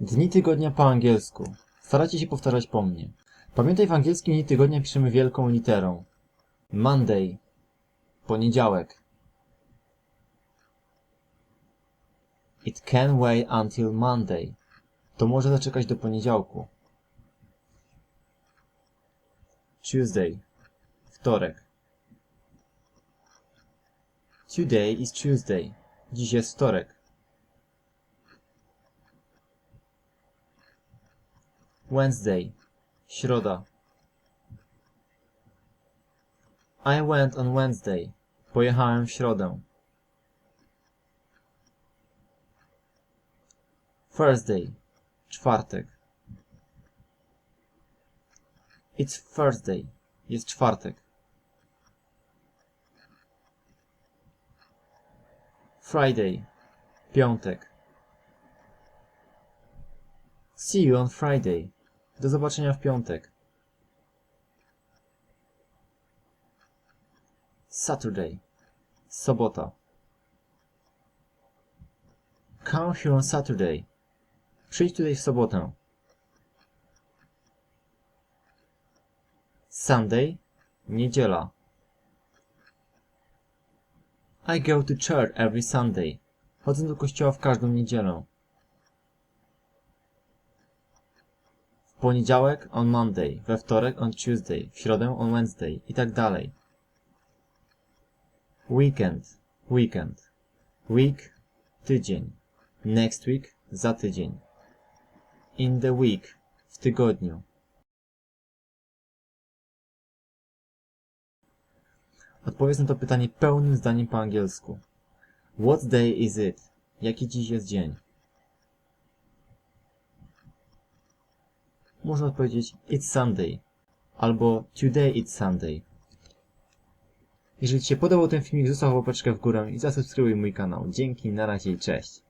Dni tygodnia po angielsku. Starajcie się powtarzać po mnie. Pamiętaj, w angielskim dni tygodnia piszemy wielką literą. Monday. Poniedziałek. It can wait until Monday. To może zaczekać do poniedziałku. Tuesday. Wtorek. Today is Tuesday. Dziś jest wtorek. Wednesday. Środa. I went on Wednesday. Pojechałem w środę. Thursday. Czwartek. It's Thursday. Jest czwartek. Friday. Piątek. See you on Friday. Do zobaczenia w piątek. Saturday. Sobota. Come here on Saturday. Przyjdź tutaj w sobotę. Sunday. Niedziela. I go to church every Sunday. Chodzę do kościoła w każdą niedzielę. Poniedziałek on Monday, we wtorek on Tuesday, w środę on Wednesday i tak dalej. Weekend, weekend. Week, tydzień. Next week, za tydzień. In the week, w tygodniu. Odpowiedz na to pytanie pełnym zdaniem po angielsku. What day is it? Jaki dziś jest dzień? Można odpowiedzieć It's Sunday albo Today it's Sunday. Jeżeli Ci się podobał ten filmik, zostaw łapeczkę w górę i zasubskrybuj mój kanał. Dzięki, na razie i cześć.